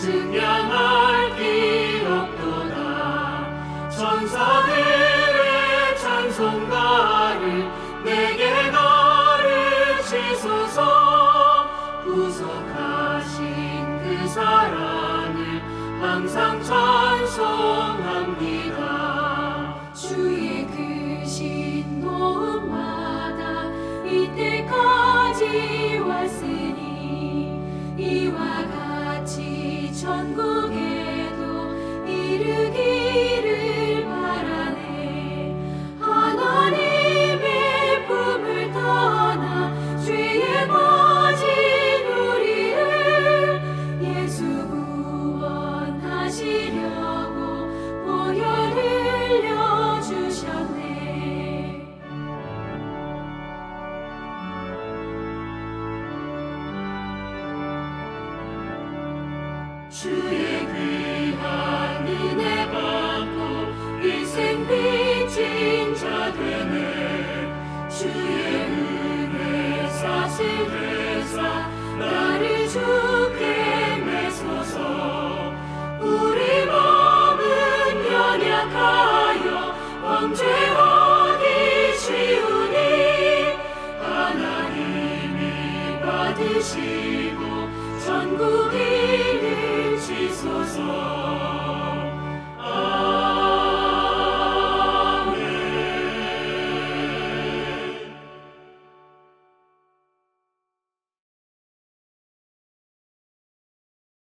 증명할 길 없도다. 천사들의 찬송가를 내게 가르치소서. 구속하신 그 사랑을 항상 찬송합니다. 주의 그 신도마다 이때까지 왔으니 주의 귀한 은혜 받고 인생 빚진 자 되네 주의 은혜 사슬회사 나를 주께 메소서. 우리 마음은 연약하여 범죄하기 쉬우니? 하나님이 받으시고 전국